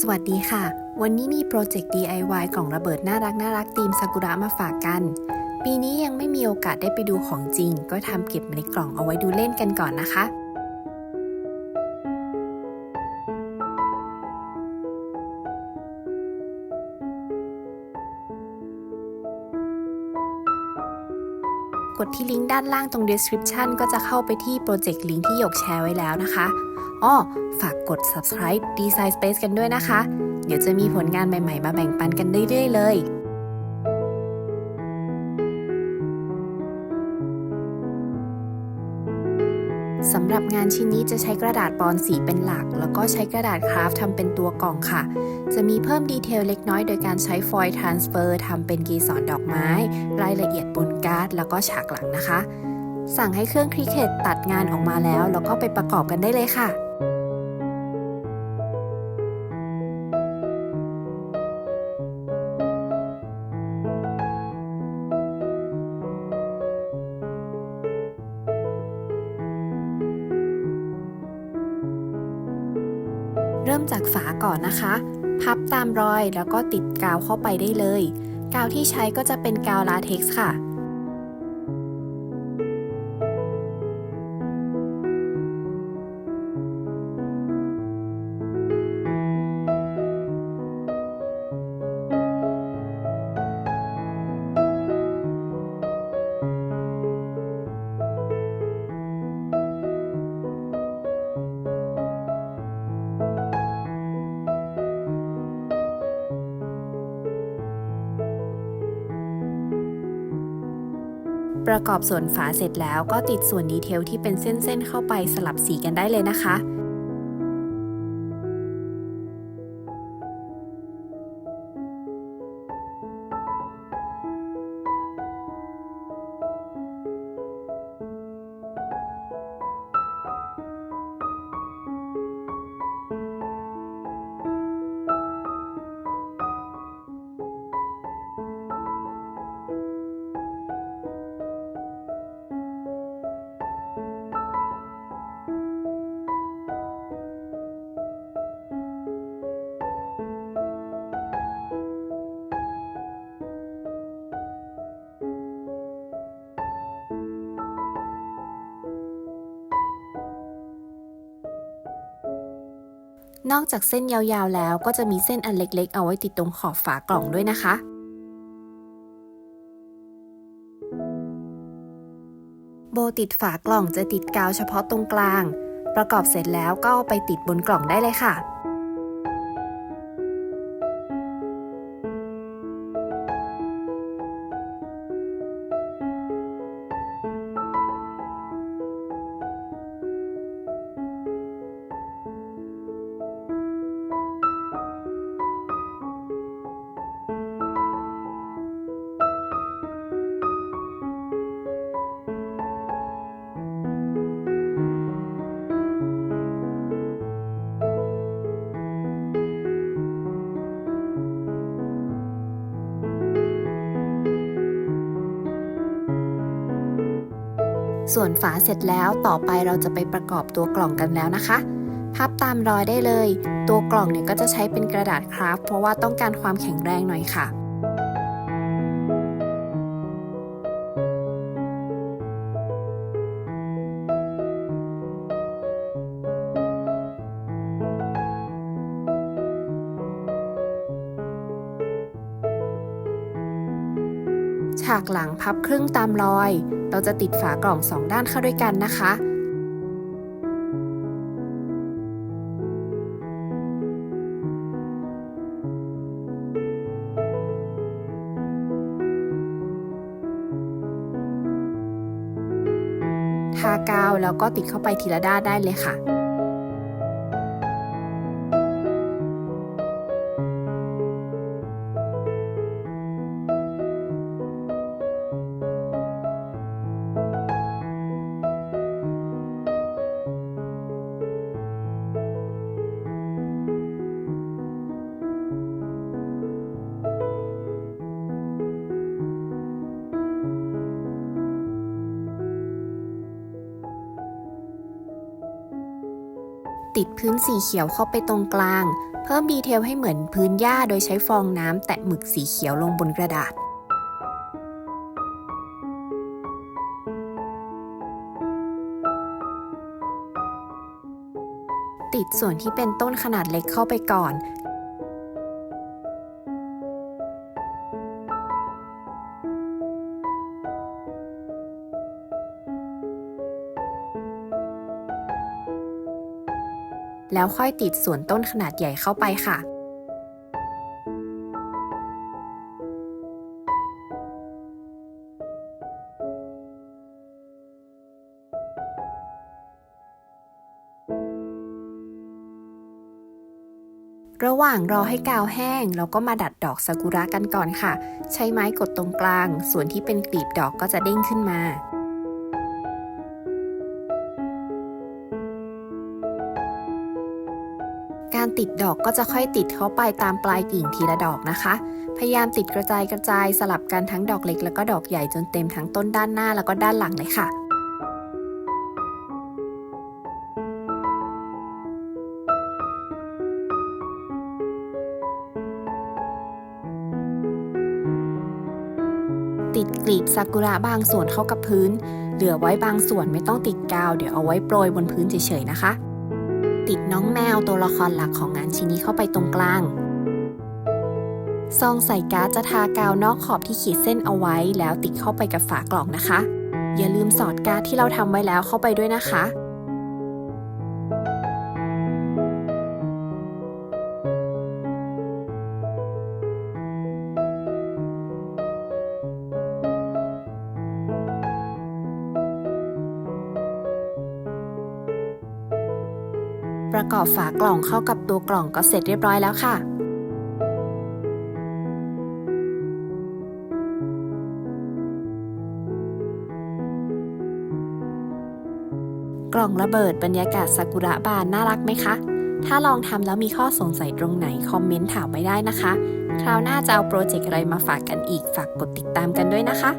สวัสดีค่ะ วันนี้มีโปรเจกต์ DIY กล่องระเบิดน่ารักน่ารักธีมซากุระมาฝากกัน ปีนี้ยังไม่มีโอกาสได้ไปดูของจริง ก็ทำเก็บในกล่องเอาไว้ดูเล่นกันก่อนนะคะกดที่ลิงก์ด้านล่างตรง description ก็จะเข้าไปที่โปรเจกต์ลิงก์ที่หยกแชร์ไว้แล้วนะคะ อ้อฝากกด subscribe Design Space กันด้วยนะคะ เดี๋ยวจะมีผลงานใหม่ๆ มาแบ่งปันกันเรื่อยๆเลยสำหรับงานชิ้นนี้จะใช้กระดาษปอนสีเป็นหลัก แล้วก็ใช้กระดาษคราฟทำเป็นตัวกล่องค่ะ จะมีเพิ่มดีเทลเล็กน้อยโดยการใช้ฟอยล์ทรานสเฟอร์ทำเป็นกีสรดอกไม้ รายละเอียดบนการ์ด แล้วก็ฉากหลังนะคะ สั่งให้เครื่องคริเกตตัดงานออกมาแล้ว แล้วก็ไปประกอบกันได้เลยค่ะ เริ่มจากฝาก่อนนะคะ พับตามรอยแล้วก็ติดกาวเข้าไปได้เลย กาวที่ใช้ก็จะเป็นกาวลาเท็กซ์ค่ะ ประกอบส่วนฝาเสร็จแล้วก็ติดส่วนดีเทลที่เป็นเส้นๆเข้าไปสลับสีกันได้เลยนะคะ นอกจากเส้นยาวๆแล้วก็จะมีเส้นอันเล็กๆ เอาไว้ติดตรงขอบฝากล่องด้วยนะคะ โบติดฝากล่องจะติดกาวเฉพาะตรงกลาง ประกอบเสร็จแล้วก็ไปติดบนกล่องได้เลยค่ะ ส่วนฝาเสร็จแล้วต่อไปเราจะไปประกอบตัวกล่องกันแล้วนะคะ พับตามรอยได้เลย ตัวกล่องเนี่ยก็จะใช้เป็นกระดาษคราฟเพราะว่าต้องการความแข็งแรงหน่อยค่ะฉากหลังพับครึ่งตามรอย เราจะติดฝากล่องสองด้านเข้าด้วยกันนะคะ ทากาวแล้วก็ติดเข้าไปทีละด้านได้เลยค่ะ ติดพื้นสีเขียวเข้าไปตรงกลาง เพิ่มดีเทลให้เหมือนพื้นหญ้าโดยใช้ฟองน้ำแตะหมึกสีเขียวลงบนกระดาษติดส่วนที่เป็นต้นขนาดเล็กเข้าไปก่อน แล้วค่อยติดส่วนต้นขนาดใหญ่เข้าไปค่ะ ระหว่างรอให้กาวแห้ง เราก็มาดัดดอกซากุระกันก่อนค่ะ ใช้ไม้กดตรงกลาง ส่วนที่เป็นกลีบดอกก็จะเด้งขึ้นมา ติดดอกก็จะค่อยติดเข้าไปตามปลายกิ่งทีละดอกนะคะ พยายามติดกระจายกระจายสลับกันทั้งดอกเล็ก แล้วก็ดอกใหญ่จนเต็มทั้งต้นด้านหน้าแล้วก็ด้านหลังเลยค่ะติดกลีบซากุระบางส่วนเข้ากับพื้น เหลือไว้บางส่วนไม่ต้องติดกาว เดี๋ยวเอาไว้โปรยบนพื้นเฉยๆนะคะ ติดน้องแมวตัวละครหลักของงานชิ้นนี้เข้าไปตรงกลางซองใส่การ์ดจะทากาวนอกขอบที่ขีดเส้นเอาไว้ แล้วติดเข้าไปกับฝากล่องนะคะ อย่าลืมสอดการ์ดที่เราทำไว้แล้วเข้าไปด้วยนะคะ ประกอบฝากล่องเข้ากับตัวกล่องก็เสร็จเรียบร้อยแล้วค่ะกล่องระเบิดบรรยากาศซากุระบานน่ารักไหมคะ ถ้าลองทำแล้วมีข้อสงสัยตรงไหน คอมเมนต์ถามไว้ได้นะคะ คราวหน้าจะเอาโปรเจกต์อะไรมาฝากกันอีก ฝากกดติดตามกันด้วยนะคะ